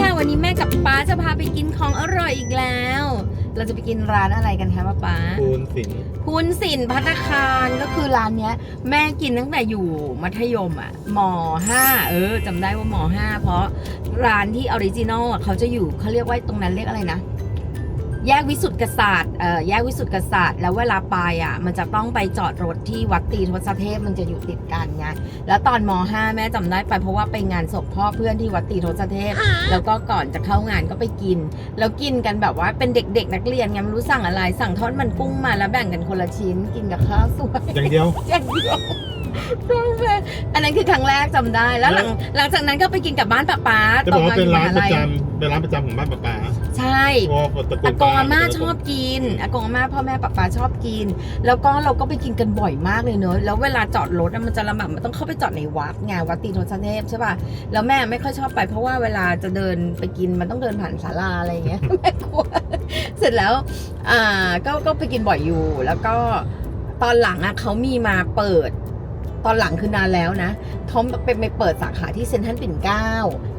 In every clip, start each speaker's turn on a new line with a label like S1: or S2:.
S1: ค่ะวันนี้แม่กับป๊าจะพาไปกินของอร่อยอีกแล้ว เราจะไปกินร้านอะไรกันคะป๊าป๊า
S2: คูณสิน
S1: พุนสินพัตตาคารก็คือร้านเนี้ย แม่กินตั้งแต่อยู่มัธยมอะม .5 เออจำได้ว่าม .5 เพราะร้านที่ออริจินอลอะเขาจะอยู่เขาเรียกว่าตรงนั้นเรียกอะไรนะ แยกวิสุทธิกษัตริย์เอ่อแยกวิสุทธิกษัตริย์แล้วเวลาไปอะ มันจะต้องไปจอดรถที่วัดตรีทศเทพมันจะอยู่ติดกันไงแล้วตอนม .5 แม่จำได้ไปเพราะว่าไปงานศพพ่อเพื่อนที่วัดตรีทศเทพ แล้วก็ก่อนจะเข้างานก็ไปกิน แล้วกินกันแบบว่าเป็นเด็กๆ นักเรียนไงไม่รู้สั่งอะไร สั่งทอดมันกุ้งมาแล้วแบ่งกันคนละชิ้นกินกับข้าวสวย
S2: อย่างเดียว
S1: อย่างเดียว อันนั้นคือครั้งแรกจำได้แล้วหลังหลังจากนั้นก็ไปกินกับบ้านป้าป๊า
S2: จะ
S1: ต
S2: บอกว่าเป็นร้าน
S1: มห
S2: ประ
S1: ลัย
S2: จำเป็นร้านประจำของบ้านป้าป๋า
S1: ใช่
S2: เพราะว่าตระกูล
S1: อากงอาม่า
S2: ป้
S1: ชอบกินอากงอาม่าพ่อแม่ป้าป๊าชอบกิน แล้วก็เราก็ไปกินกันบ่อยมากเลยเนอะแล้วเวลาจอดรถอะมันจะลำบากมันต้องเข้าไปจอดในวัดไงวัดตีนทศเทพใช่ป่ะแล้วแม่ไม่ค่อยชอบไป เพราะว่าเวลาจะเดินไปกินมันต้องเดินผ่านศาลาอะไรอย่างเงี้ยแม่กลัวเสร็จแล้วอ่าก็ก็ไปกินบ่อยอยู่แล้วก็ตอนหลังอะเขามีมาเปิด ตอนหลังคือนานแล้วนะเขาไปไปเปิดสาขาที่เซ็นทรัลปิ่นเกล้า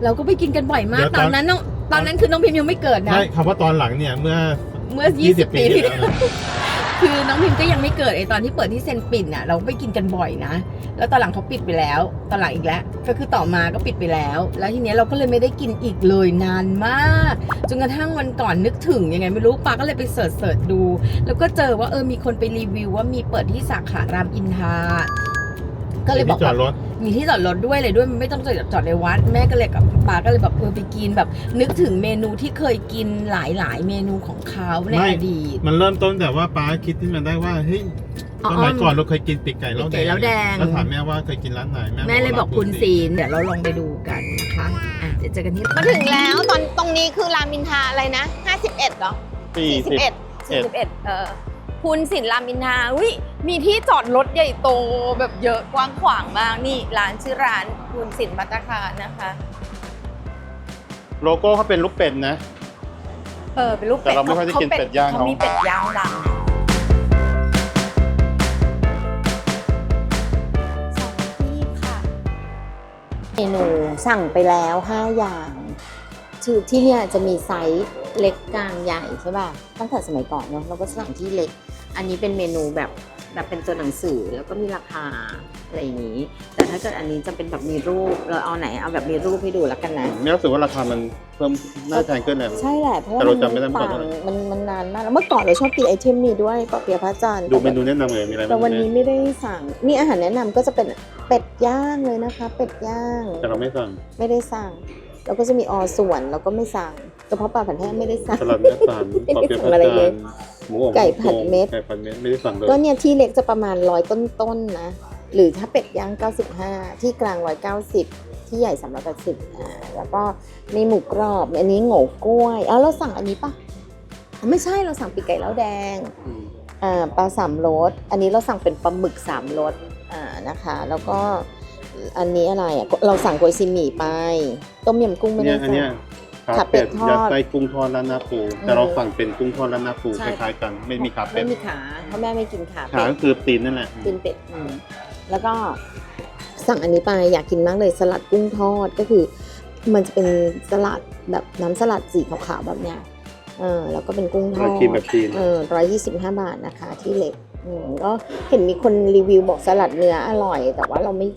S1: เราก็ไปกินกันบ่อยมากตอนนั้นน้องตอนนั้นคือน้องพิมพ์ยังไม่เกิดนะ
S2: ไม่คำว่าตอนหลังเนี่ยเมื่อ
S1: เมื่อ
S2: 20
S1: 20
S2: ปี
S1: ปี
S2: ที่
S1: ที่
S2: แล้วนะ
S1: คือน้องพิมก็ยังไม่เกิดไอตอนที่เปิดที่เซนปิ่นอะเราไปกินกันบ่อยนะ แล้วตอนหลังเขาปิดไปแล้วตอนหลังอีกแล้ว ก็คือต่อมาก็ปิดไปแล้ว แล้วทีเนี้ยเราก็เลยไม่ได้กินอีกเลยนานมากจนกระทั่งวันก่อนนึกถึงยังไงไม่รู้ปาก็เลยไปเสิร์ชเสิร์ชดู แล้วก็เจอว่าเออมีคนไปรีวิวว่ามีเปิดที่สาขารามอินทรา ก็เลยบอก
S2: ที่จอ
S1: ว่า
S2: ดรถ
S1: มีที่จอดรถด้วยเลยด้วยมันไม่ต้องจอดจอดในวัดแม่ก็เลยกับปาก็เลยแบบเออไปกินแบบ นึกถึงเมนูที่เคยกินหลายๆ เมนูของเขาใน
S2: ไม่
S1: อดีต
S2: มันเริ่มต้นแต่ว่าป้าคิดที่มันได้ว่าเฮ้ย
S1: อ๋อ
S2: สมัยก่อนเราเคยกินปีกไก่เหล้า
S1: ปีก
S2: แด
S1: ไก่
S2: ง
S1: เหล้าแดง
S2: แล้วถามแม่ว่าเคยกินร้านไหน
S1: แม่เลยบอกคุณ
S2: ร้าน
S1: ศีลเดี๋ยวเราลองไปดูกันนะคะอะเดี๋ยวเจอกันที่
S3: มาถึงแล้วตอนตรงนี้คือรามอินทราอะไรนะ51เหรอ
S2: สี่สิบ
S3: 41 41เออ พุนสินรามอินทราอุ้ยมีที่จอดรถใหญ่โตแบบเยอะกว้างขวางมากนี่ร้านชื่อร้านพุนสินมัตตาคารนะคะ
S2: โลโก้เขาเป็นลูกเป็ดนะ
S3: เออเป็นลูกเป็ด
S2: แต่เราไม่ค่อยได้กินเป็ดย่าง
S3: เขา
S2: เขามี
S3: มีเป็ดย่างดังสองที่ค่ะ
S4: เมนูสั่งไปแล้ว 5 อย่างคือที่เนี่ยจะมีไซส์เล็กกลางใหญ่ใช่ป่ะตั้งแต่สมัยก่อนเนาะเราก็สั่งที่เล็ก อันนี้เป็นเมนูแบบแบบเป็นตัวหนังสือแล้วก็มีราคาอะไรอย่างนี้ แต่ถ้าเกิดอันนี้จะเป็นแบบมีรูปเราเอาไหนเอาแบบมีรูปให้ดูแล้วกันนะ
S2: ไม่รู้สึกว่าราคามันเพิ่มน่าจะแพงขึ้นเลย
S4: ใช่แหละเพราะว่า
S2: แต่เราจำไม่ได้
S4: น
S2: เมื่อก่อน
S4: ต่าง
S2: เท่าไหร่
S4: มันมันนานมากแล้วเมื่อก่อนเราชอบกินไอเทมนี้ด้วยปอเปียะพระจันทร์
S2: ดูเมนูแนะนำเลยมีอะไร
S4: แต่
S2: บ้าง
S4: วันนี้ไม่ได้สั่งนี่อาหารแนะนำก็จะเป็นเป็ดย่างเลยนะคะ เป็ดย่าง
S2: แต่เราไม่สั่ง
S4: ไม่ได้สั่ง แล้วก็จะมีอส่วนแล้วก็ไม่สั่งก ระเพาะปลาผัดแห้งไม่ได้สั่ง
S2: สลัดเนื้อสัน
S4: ไม่
S2: ปอ
S4: ได้
S2: เปี๊ยะ
S4: สั่
S2: พั
S4: งอะไรเลย
S2: นหมูอบ
S4: ไก่ผัดเม็ด
S2: ไก่ผัดเม็ดไม่ได้สั่งเลย
S4: ก็เนี่ยที่เล็กจะประมาณร้อยต้นๆนะ หรือถ้าเป็ดย่าง 95 ที่กลาง 190 ที่ใหญ่ 380อ่าแล้วก็มีหมูกรอบ อันนี้โง่กล้วยอ้าวเราสั่งอันนี้ปะอ๋อไม่ใช่เราสั่งปีกไก่แล้วแดง
S2: อืม
S4: อ่าปลาสามรสอันนี้เราสั่งเป็นปลาหมึกสามรสอ่านะคะ แล้วก็อันนี้อะไรอะเราสั่งโกยซีหมี่ไปต้มยำกุ้งไม่
S2: เนี่
S4: ได้
S2: ยอัน
S4: สั่
S2: เนี้ย
S4: ง
S2: ขา
S4: ขาเป็
S2: เป็
S4: ด
S2: ด
S4: ทอด
S2: ยัดไส้กุ้งทอดร้านหน้าปู
S4: อืม
S2: แต่เราสั่งเป็นกุ้งทอดร้านหน้าปู
S4: ใช่
S2: คล้ายๆกันไม่มีขาเป็
S4: ไม่
S2: ด
S4: มีขาเพราะแม่ไม่กินขา
S2: ขา
S4: เป็ด
S2: ก็คือตีนนั่นแหละ
S4: กินเป็ดอืมแล้วก็สั่งอันนี้ไปอยากกินมากเลยสลัดกุ้งทอดก็คือ มันจะเป็นสลัดแบบน้ำสลัดสีขาวๆแบบเนี้ยเออแล้วก็เป็นกุ้งทอ
S2: เรา
S4: ด
S2: กินแบบจีน
S4: เออร้อยยี่สิบห้าบาทนะคะที่เล็กอืมก็เห็นมีคนรีวิวบอกสลัดเนื้ออร่อย แต่ว่าเราไม่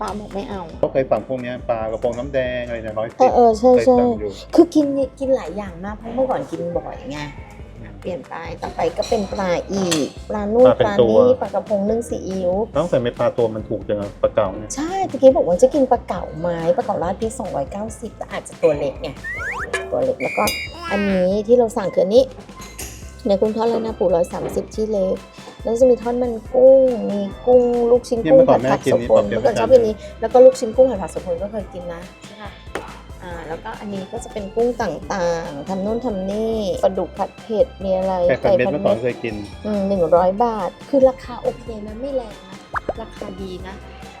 S4: ป้าบอกไม่เอา
S2: ก็เคยสั่งพวกเนี้ยปลากระพงน้ำแดงอะไรเนี่ยร้อย
S4: เอ
S2: สิ
S4: อบเออใช่
S2: เคย
S4: ใช่
S2: สั่งอยู่
S4: คือกินกินหลายอย่างมากเพราะเมื่อก่อนกินบ่อยไงเปลี่ยนไปต่อไปก็เป็นปลาอีกปลานู่นปลานี่ปลากระพงนึ่งซีอิ๊ว
S2: ต้องใส่เม็ดปลาตัวมันถูกจังอะปลาเก๋าเนี่ย
S4: ใช่ตะกี้บอกว่าจะกินปลาเก๋าไม้ปลาเก๋าราดพริก290แต่อาจจะตัวเล็กไงตัวเล็กแล้วก็อันนี้ที่เราสั่งคืออันนี้ในกุ้งทอดแล้วนะปู130ที่เล็ก แล้วจะมีทอดมันกุ้ง มีกุ้งลูกชิ้น
S2: เนี่ย
S4: กุ้ง
S2: เมื่อก่อ
S4: ผั
S2: น
S4: ด
S2: แม่
S4: ผัก
S2: กิน
S4: สุ
S2: นี่
S4: พ
S2: ปลา
S4: ล
S2: เปี๊ยะ
S4: เมื่อก่อนชอบกินนี้ แล้วก็ลูกชิ้นกุ้งผัดผักสุพลก็เคยกินนะใช่ค่ะอ่าแล้วก็อันนี้ก็จะเป็นกุ้งต่างๆทำนู่นทำนี่ปลาดุกผัดเผ็ดมีอะไร
S2: ไก่ผัดเม็ดเมื่อก่อนเคยกิน
S4: อืมหนึ่งร้อยบาท คือราคาโอเคนะไม่แรงนะราคาดีนะ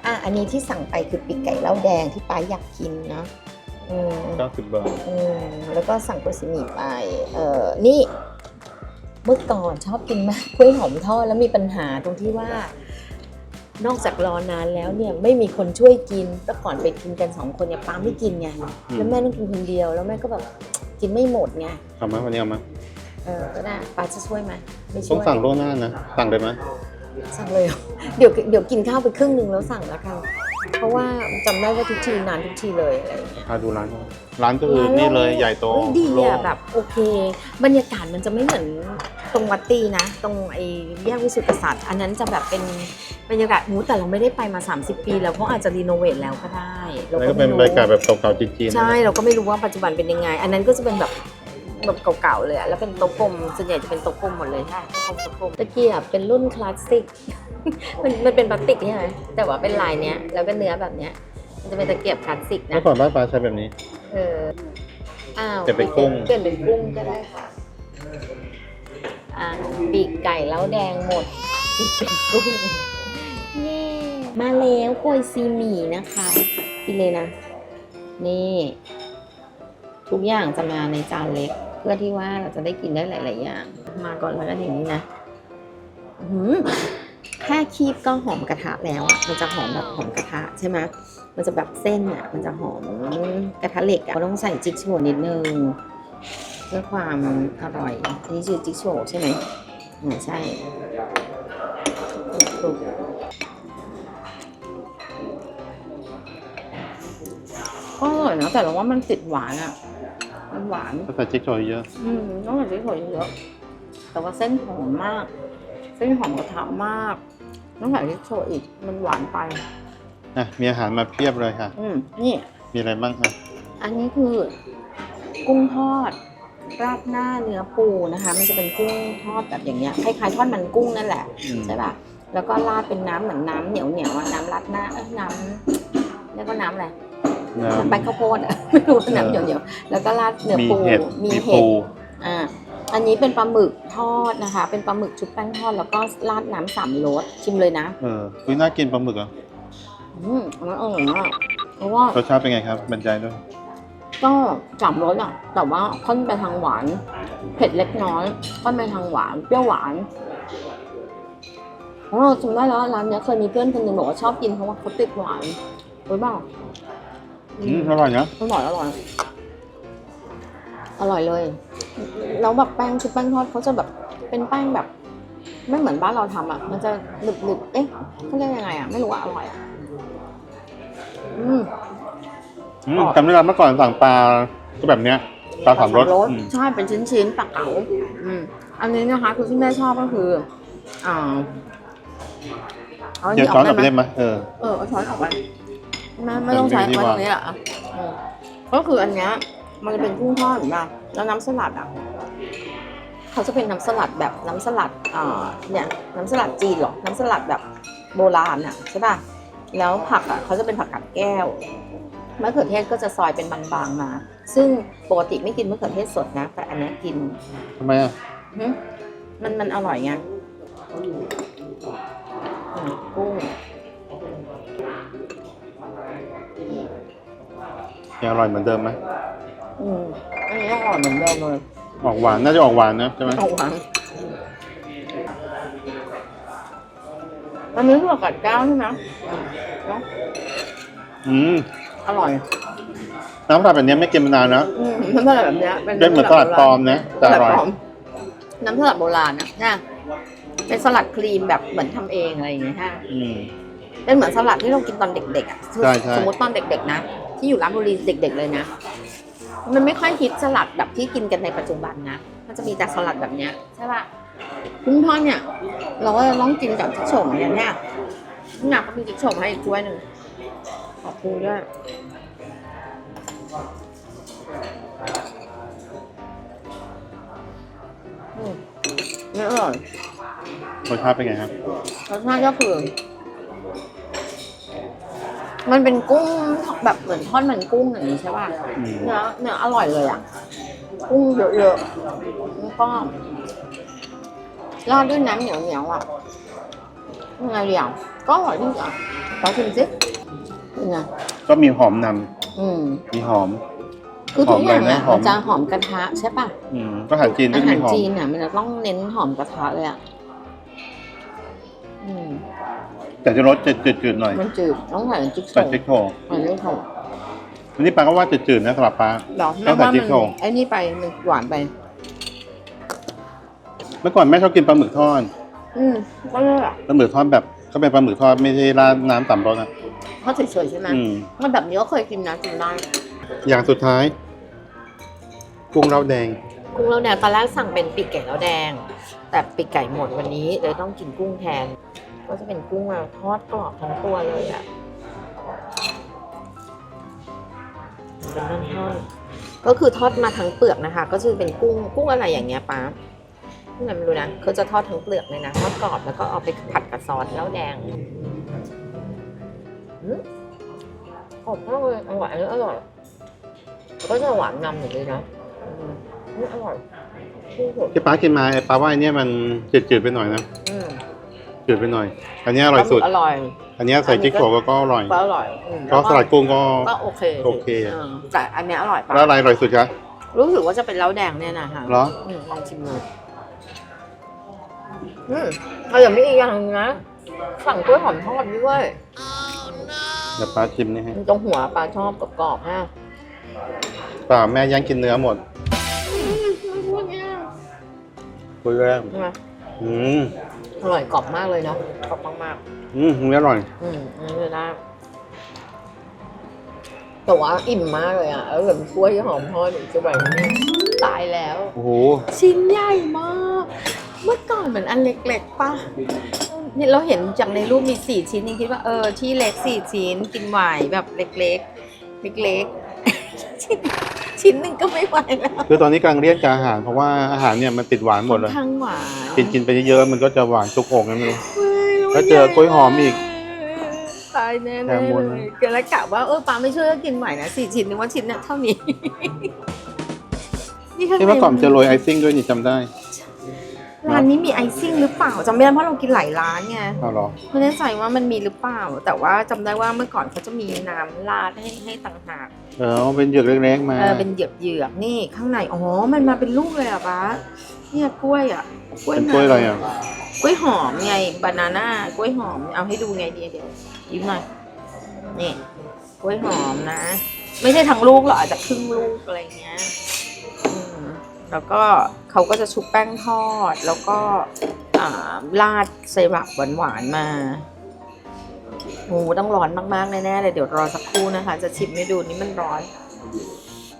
S4: อะอันนี้ที่สั่งไปคือปีกไก่เหล้าแดงที่ป้าอยากกินนะอืม
S2: 90บาท
S4: อืมแล้วก็สั่งกุยซีหมี่ไป เออนี่ เมื่อก่อนชอบกินมากกล้วยหอมทอดแล้วมีปัญหาตรงที่ว่านอกจากรอนานแล้วเนี่ยไม่มีคนช่วยกินแต่ก่อนไปกินกันสองคนเนี่ยป้าไม่กินไงแล้วแม่ต้องกินคนเดียว แล้วแม่ก็แบบกินไม่หมดไง
S2: ทำไหมวันนี้เอามา
S4: เออก็ได้ป้าจะช่วยไหมไม่ช่
S2: ต้อง
S4: วย
S2: สั่งล่วงหน้านะสั่งได้ไหม
S4: สั่งเลยเหรอเดี๋ยวเดี๋ยวกินข้าวไปครึ่งหนึ่งแล้วสั่งแล้วกันเพราะว่าจำได้ว่าทุกทีนานทุกทีเลยอะไรอย่างเงี้ย
S2: พาดูร้านก่อนร้านก็คือนี่เลยใหญ่โต
S4: เฮ้ยดี
S2: โล่
S4: อะ
S2: ง
S4: แบบโอเค บรรยากาศมันจะไม่เหมือน ตรงวัดตีนะ ตรงไอ้แยกวิสุทธิกษัตริย์อันนั้นจะแบบเป็นบรรยากาศหูแต่เราไม่ได้ไปมา 30 ปี แล้วเขาอาจจะรีโนเวทแล้วก็ได้เรา
S2: แล้ว
S4: ก็
S2: ก็เป็
S4: ไม่
S2: น
S4: รู้
S2: บรรยากาศแบบเก่าๆจีนๆ
S4: ใช่เราก็ไม่รู้ว่าปัจจุบันเป็นยังไง อันนั้นก็จะเป็นแบบแบบเก่าๆเลยอะแล้วเป็นโต๊ะกลมส่วนใหญ่จะเป็นโต๊ะกลมหมดเลยใช่โต๊ะกลมโต๊ะกลมตะเกียบเป็นรุ่นคลาสสิก มันมันเป็นพลาสติกใช่ไหมแต่ว่าเป็นลายเนี้ยแล้วก็เนื้อแบบเนี้ยมันจะเป็นตะเกียบคลาสสิก
S2: เมื่
S4: นะ
S2: อก่อนบ้านปลาใช้แบบนี้
S4: เอออ้าว
S2: เปลี่ยนเป็นกุ้ง
S4: เปลี่ยนเป็นกุ้งก็ได้ค่ะ อ่าปีกไก่แล้วแดงหมดปีกเป็นกุ้งเย้มาแล้วโกยซีหมี่นะคะกินเลยนะ นี่ ทุกอย่างจะมาในจานเล็ก เพื่อที่ว่าเราจะได้กินได้หลาย ๆ อย่าง มาก่อนแล้วก็อย่างนี้นะหือแค่คีบก็หอมกระทะแล้วอะมันจะหอมแบบหอมกระทะใช่ไหมมันจะแบบเส้นอะ มันจะหอมกระทะเหล็กอะเราต้องใส่จิ๊กโชว์นิดนึง เพื่อความอร่อย อันนี้คือจิ๊กโชว์ใช่ไหมอ่าใช่ถูกก็อร่อยนะแต่เราว่ามันติดหวานอะ มันหวาน
S2: ก็ใส่จิ๊กโจเยอะ
S4: อืมต้องใส่จิ๊กโชว์เยอะๆแต่ว่าเส้นหอมมาก เส้นหอมกระทะมากต้องใส่จิ๊กโชว์อีก มันหวานไป
S2: อะ มีอาหารมาเพียบเลยค่ะ
S4: อืมนี่
S2: มีอะไรบ้างอะ
S4: อันนี้คือ กุ้งทอด ราดหน้าเนื้อปูนะคะ มันจะเป็นกุ้งทอดแบบอย่างเงี้ยคล้ายๆทอดมันกุ้งนั่นแหละ
S2: อืม
S4: ใช่ป่ะแล้วก็ราดเป็นน้ำเหมือนน้ำเหนียวเหนียวๆอะน้ำราดหน้าเอ้ยน้ำแล้วก็น้ำอะไร
S2: น้
S4: น้ำแป้งข้าวโพดอะ ไม่รู้ว่าน้ำเหนียวเหนียวๆแล้วก็ราดเนื้อำ
S2: มี
S4: ปู
S2: เห็ด
S4: มี
S2: มี
S4: เห็
S2: ปู
S4: ดอ่า อันนี้เป็นปลาหมึกทอดนะคะ เป็นปลาหมึกชุบแป้งทอดแล้วก็ราดน้ำสามรสชิมเลยนะ
S2: เออคุยน่ากินปลาหมึกเหรอ
S4: อืมอันนั้นอร่อยมากเพราะว่า
S2: รสชาติเป็นไงครับบรรยายด้วย
S4: ก็สามรสอะ แต่ว่าค่อนไปทางหวาน เผ็ดเล็กน้อยค่อนไปทางหวาน เปรี้ยวหวานอ๋อจำได้แล้วร้านเนี้ยเคยมีเพื่อนคนหนึ่งบอกว่าชอบกินเพราะว่าเขาติดหวานรู้เปล่า
S2: อืมอร่อยนะ
S4: อร่อยอร่อย อร่อยเลย แล้วแบบแป้งชุบแป้งทอดเขาจะแบบเป็นแป้งแบบ ไม่เหมือนบ้านเราทำอะ มันจะหนึบหนึบๆเอ๊ะเขาเรียกยังไงอะ ไม่รู้ว่าอร่อยอะ อืม
S2: อืม
S4: อร่อย
S2: จำได้แล้วเมื่อก่อนสั่งปลาก็แบบเนี้ยปลาสามรสอืม
S4: ใช่เป็นชิ้นๆปลาเก๋าอืมอันนี้นะคะคือที่แม่ชอบก็คืออ่าเอาอัน
S2: เดี๋ยว
S4: นี้อ
S2: ช้อ
S4: อนก
S2: กลับไป
S4: ได้
S2: ได้
S4: ไหม
S2: ไหมเออ
S4: เออเอาช้อนออกไปไม่ไม่ต้องใช้
S2: ตรงนี้ดี
S4: ไว้
S2: กว่า
S4: ตรงนี้แหละอะอืมก็คืออันเนี้ยมันจะเป็นกุ้งทอดเห็นป่ะแล้วน้ำสลัดอะเขาจะเป็นน้ำสลัดแบบน้ำสลัดอ่าเนี่ยน้ำสลัดจีนหรอกน้ำสลัดแบบโบราณอะใช่ป่ะแล้วผักอะเขาจะเป็นผักกาดแก้ว มะเขือเทศก็จะซอยเป็นบางๆมา ซึ่งปกติไม่กินมะเขือเทศสดนะ แต่อันเนี้ยกิน
S2: ทำไมอะ
S4: หึมันมันอร่อยไงอืมกุ้ง
S2: ยังอร่อยเหมือนเดิมไหม
S4: อืมอันนี้อร่อยเหมือนเดิมเลย
S2: ออกหวานน่าจะออกหวานนะใช่ไหม
S4: เอาหวานอันนี้คือกัดก้าวใช่ไหมเนาะ
S2: อืม
S4: อร่อย
S2: น้ำสลัดแบบเนี้ยไม่กินมานานแล้ว
S4: อืมน้ำสลัดแบบเนี้ย
S2: เป็นเหมือนสลัดปลอมนะแต่อร่อย
S4: สลัดปลมน้ำสลัดโบราณนะเนี่ยเป็นสลัดครีมแบบเหมือนทำเองอะไรอย่างเงี้ยฮะ
S2: อืม
S4: เป็นเหมือนสลัดที่เรากินตอนเด็กๆอะ
S2: ใช่ใช่
S4: สมมติตอนเด็ก ๆ นะ ที่อยู่ร้านบุรีเด็ก ๆ เลยนะ มันไม่ค่อยฮิตสลัดแบบที่กินกันในปัจจุบันนะ มันจะมีแต่สลัดแบบเนี้ยใช่ป่ะกุ้งทอดเนี่ย เราก็จะต้องกินกับจิ๊กโฉมเนี่ยเนี่ยนี่นะก็มีจิ๊กโฉมให้อีกถ้วยหนึ่ง ขอบคุณด้วยอืมนี่อร่อย
S2: รสชาติเป็นไงครับ
S4: รสชาติก็คือมันเป็นกุ้งแบบเหมือนทอดมันกุ้งอย่างนี้ใช่ป่ะ
S2: อืม
S4: เนื้อเนื้ออร่อยเลยอะ กุ้งเยอะๆแล้วก็ราดด้วยน้ำเหนียวเหนียวๆอะยังไงดีอะก็อร่อยที่สุดอะลองชิมสิ เป็นไง
S2: ก็มีหอมน
S4: อืมำ
S2: มีหอม
S4: คือทุกอย่าง
S2: หอมอะไร
S4: อะ
S2: นะหอม
S4: มันจะหอมกระทะใช่ป่ะ
S2: อืมก็อาหารจีนก็
S4: อา
S2: จะ
S4: หาร
S2: มีหอม
S4: จีนอะ มันจะต้องเน้นหอมกระทะเลยอะ อืม
S2: แแต่จะรสจะจืดๆหน่อย
S4: มันจืดต้องใส่จิ๊กโซ
S2: ใส่จิ๊กโชว์
S4: อันนี้ของ
S2: วันนี้ปลาก็ว่าจืดๆนะสำหรับปลา
S4: เดี๋ยว
S2: ต้
S4: แม่
S2: องใส่
S4: ว่า
S2: จิ๊
S4: มั
S2: ก
S4: น
S2: โชว์
S4: ไอ้นี่ไปมันหวานไป
S2: เมื่อก่อนแม่ชอบกินปลาหมึกทอด
S4: อืมก็เลยอะ
S2: ปลาหมึกทอดแบบก็เป็นปลาหมึกทอดไม่ใช่ราดน้ำต่ำรสนะ
S4: ทอดเฉยๆใช่ไหม
S2: อืม
S4: มันแบบนี้ก็เคยกินนะกินได้
S2: อย่างสุดท้ายกุ้งเล้าแดง
S4: กุ้งเราแดงตอนแรกสั่งเป็นปีกไก่แล้วแดง แต่ปีกไก่หมดวันนี้เลยต้องกินกุ้งแทน ก็จะเป็นกุ้งแบบทอดกรอบทั้งตัวเลยอะเป็นนั่นทอดก็คือทอดมาทั้งเปลือกนะคะ ก็จะเป็นกุ้งกุ้งอะไรอย่างเงี้ยป้ากุ้งอะไรไม่รู้นะเขาจะทอดทั้งเปลือกเลยนะทอดกรอบแล้วก็เอาไปผัดกับซอสแล้วแดง อืมกรอบมากเลยอร่อยอันนี้อร่อยแล้วก็จะหวานนำอยู่เลยนะอืมนี่อร่อยที่สุด
S2: ที่ป้ากินมาไอ้ปลาว่าไอ้เนี่ยมันจืดๆไปหน่อยนะ
S4: อืม
S2: จืดไปหน่อย อันเนี้ยอร่อยสุด
S4: อร่อย
S2: อันเนี้ยใส่จิ๊กโชว์ก็อร่อย
S4: ก็อร่อยอืม
S2: ก็สลัดกุ้งก็
S4: ก็โอเค
S2: โอเค
S4: แต่อันเนี้ยอร่อยปะ
S2: แล้วอะไรอร่อยสุดคะ
S4: รู้สึกว่าจะเป็นเล้าแดงเนี่ยนะคะ
S2: เหรอ
S4: อืมลองชิมดูอืมเอาอย่างนี้อีกอย่างหนึงนะ สั่งกล้วยหอมทอดด้วย
S2: เดี๋ยวป้าชิมนี่ให้
S4: มันตรงหัวปลาชอบกรอบๆฮะ
S2: เปล่าแม่ย่างกินเนื้อหมดคุยแรก
S4: ใช่ไหม
S2: อืม
S4: อร่อยกรอบมากเลยเนาะกรอบมาก
S2: อืมอันนี้อร่อย
S4: ๆ อืมอันนี้เลยได้แต่ว่าอิ่มมากเลยอะแล้วแบบกล้วยหอมทอดจะแบบตายแล้ว
S2: โอ้โห
S4: ชิ้นใหญ่มาก เมื่อก่อนเหมือนอันเล็กๆป่ะ เนี่ยเราเห็นจากในรูปมีสี่ชิ้นยังคิดว่าเออที่เล็กสี่ชิ้นกินไหวแบบเล็กๆ เล็กๆ ชิ้นชิ้นหนึ่งก็ไม่ไหวแล้ว
S2: คือตอนนี้กำลังเลี่ยงจากอาหารเพราะว่าอาหารเนี่ยมันติดหวานหมดเลย
S4: ทั้งหวาน
S2: กินกินไปเยอะๆมันก็จะหวานจุกอกไงไม่รู้
S4: เฮ้ย
S2: แล้วเจอกล้วยหอมอีก
S4: ตายแน่
S2: แถม
S4: ๆ
S2: วน
S4: เล
S2: นะ
S4: ยเกิดแล้วกะว่าเออปาไม่ช่วยก็กินไหวนะสี่ชิ้นนึกว่าชิ้นเนี่ยเท่านี้นี่ข้าง
S2: ที่
S4: ใน
S2: เมื่อก่อนจะโรยไอซิ่งด้วยนี่จำได้
S4: ร้านนี้มีไอซิ่งหรือเปล่าจำไม่ได้เพราะเรากินหลายร้านไง
S2: เอาเหรอ
S4: ไม่แน่ใจว่ามันมีหรือเปล่า แต่ว่าจำได้ว่าเมื่อก่อนเขาจะมีน้ำราดให้ให้ต่างหาก
S2: เออเป็นเหยือกเล็กๆมา
S4: เออเป็นเหยือกเหยือกๆนี่ข้างในอ๋อมันมาเป็นลูกเลยเหรอะป้าเนี่ยกล้วยอะ
S2: เป็นกล้วยอะไรอะ
S4: กล้วยหอมไงบานาน่ากล้วยหอมเอาให้ดูไงดีเดี๋ยวยิ้มหน่อยนี่กล้วยหอมนะ ไม่ใช่ทั้งลูกหรอกอาจจะครึ่งลูกอะไรเงี้ยอืม แล้วก็เขาก็จะชุบแป้งทอด แล้วก็อ่าราดไซรัปหวานๆมาโอ้ต้องร้อนมากๆ แน่ๆเลยเดี๋ยวรอสักครู่นะคะ จะชิมให้ดูนี่มันร้อน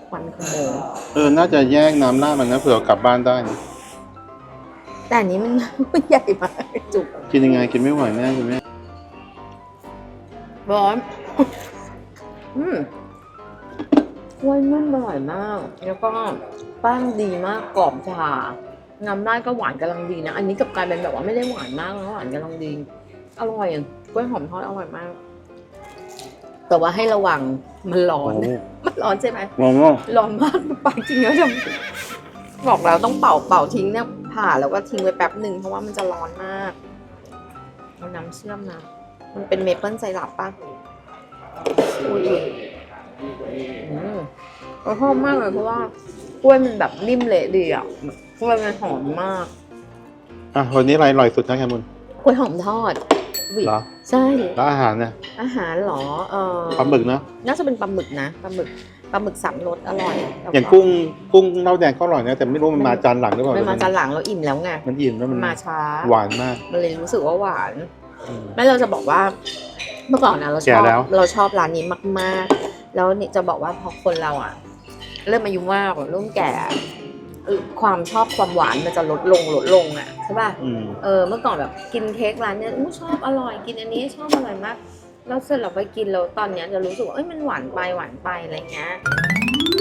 S4: ควันขโมง
S2: เออ น่าจะแยกน้ำราดมันนะเผื่อกลับบ้านได้นะ
S4: แต่อันนี้มัน มันใหญ่มากจุก
S2: กินยังไงกินไม่ไหวแน่กินไม่
S4: ร้อน อืมกล้วยนุ่มอร่อยมาก แล้วก็ แป้งดีมากกรอบชาน้ำได้ก็หวานกำลังดีนะ อันนี้กลับกลายเป็นแบบว่าไม่ได้หวานมากนะหวานกำลังดี อร่อยอะกล้วยหอมทอดอร่อยมาก แต่ว่าให้ระวังมันร้อ
S2: โอ้
S4: น
S2: โห
S4: มันร้อนใช่ไหม
S2: งงง
S4: ร้อนมากปากจริงแล้วจะบอกแล้วต้องเป่าเป่าทิ้งเนี่ยผ่าแล้วก็ทิ้งไว้แป๊บหนึ่งเพราะว่ามันจะร้อนมากเอาน้ำเชื่อมนะมันเป็นเมเปิลไซรัปป่ะอุ้ยอืมเราชอบมากเลยเพราะว่า กล้วยมันแบบนิ่มเละดีอะกล้วยมันหอมมาก
S2: อะวันนี้อะไรอร่อยสุดนะแคมุน
S4: กล้วยหอมทอดอุ๊ย
S2: เหรอ
S4: ใช่
S2: แล้วอาหารเนี่ย
S4: อาหารเหรอเออ
S2: ปลาหมึกเนอะ
S4: น่าจะเป็นปลาหมึกนะปลาหมึกปลาหมึกสามรสอร่อยแล้ว
S2: อย่างกุ้งกุ้งเล้าแดงก็อร่อยนะแต่ไม่รู้มันมาจานหลังหรือเปล่า
S4: มันมาจานหลังเราอิ่มแล้วไง
S2: มันอิ่มแล้ว
S4: มั
S2: มันน
S4: มาช้า
S2: หวานมาก
S4: มันเลยรู้สึกว่าหวาน
S2: อืม
S4: แล้วเราจะบอกว่าเมื่อก่อนนะเราช
S2: แก่
S4: อบ
S2: แล้ว
S4: เราชอบร้านนี้มาก ๆ แล้วนี่จะบอกว่าพอคนเราอะ เริ่มอายุมากเริ่มแก่เออความชอบความหวานมันจะลดลงลดลงอะใช่ป่ะ
S2: อืม
S4: เออเมื่อก่อนแบบกินเค้กร้านเนี้ยอู้ชอบอร่อยกินอันนี้ชอบอร่อยมาก แล้วเสร็จเราไปกินแล้วตอนเนี้ยจะรู้สึกว่าเอ้ยมันหวานไปหวานไปอะไรเงี้ย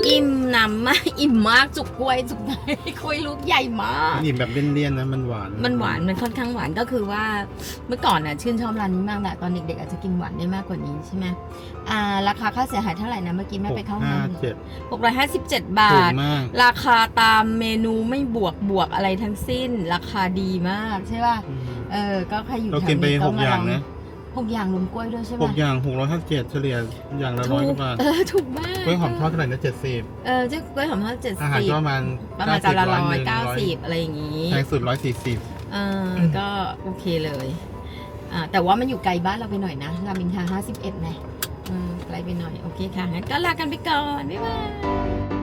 S1: อิ่มหนำมากอิ่มมากจุกกล้วยจุกไหนกล้วยลูกใหญ่มาก
S2: อิ่มแบบเลี่ยนๆนะมันหวาน
S1: มันหวานมันค่อนข้างหวานก็คือว่าเมื่อก่อนน่ะชื่นชอบร้านนี้มากแหละตอนเด็กๆอาจจะกินหวานได้มากกว่านี้ใช่ไหมอ่าราคาค่าเสียหายเท่าไหร่นะเมื่อกี้แม่ไปเข้าห้องน้ำ
S2: เจ็ด
S1: หกร้อยห้าสิบเจ็ดบา
S2: ถูก
S1: ท
S2: มาก
S1: ราคาตามเมนูไม่บวกบวกอะไรทั้งสิ้น ราคาดีมากใช่ป่ะเออก็ใครอยู่
S2: เรา
S1: แถ
S2: กิน
S1: ว
S2: ไป
S1: นี้
S2: ห
S1: ก็
S2: ก
S1: มา
S2: อ
S1: ล
S2: ย่า
S1: องง
S2: นะ
S1: หกอย่างรวมกล้วยด้วยใช่
S2: ห
S1: ป่ะ
S2: กอย่างหกร้อยห้าสิบเจ็ดเฉลี่ยอย่างละร้อยกว่าบาท
S1: เออถูกมาก
S2: กล้วยหอมทอดเท่าไหร่นะเจ็ดสิบ
S1: เออเจ้ากล้วยหอมทอดเจ็ด
S2: อาหาร
S1: สิบ
S2: ก็ประมาณ
S1: ประมาณจานละ
S2: 90
S1: ร้อย
S2: หนึ่ง
S1: เก้าสิบอะไรอย่างงี้
S2: แพงสุดร้อยสี่สิบ
S1: เออก็โอเคเลย
S4: อ่าแต่ว่ามันอยู่ไกลบ้านเราไปหน่อยนะรามอินทรา51นะอืมไกลไปหน่อยโอเคค่ะงั้นก็ลากันไปก่อนบ๊ายบาย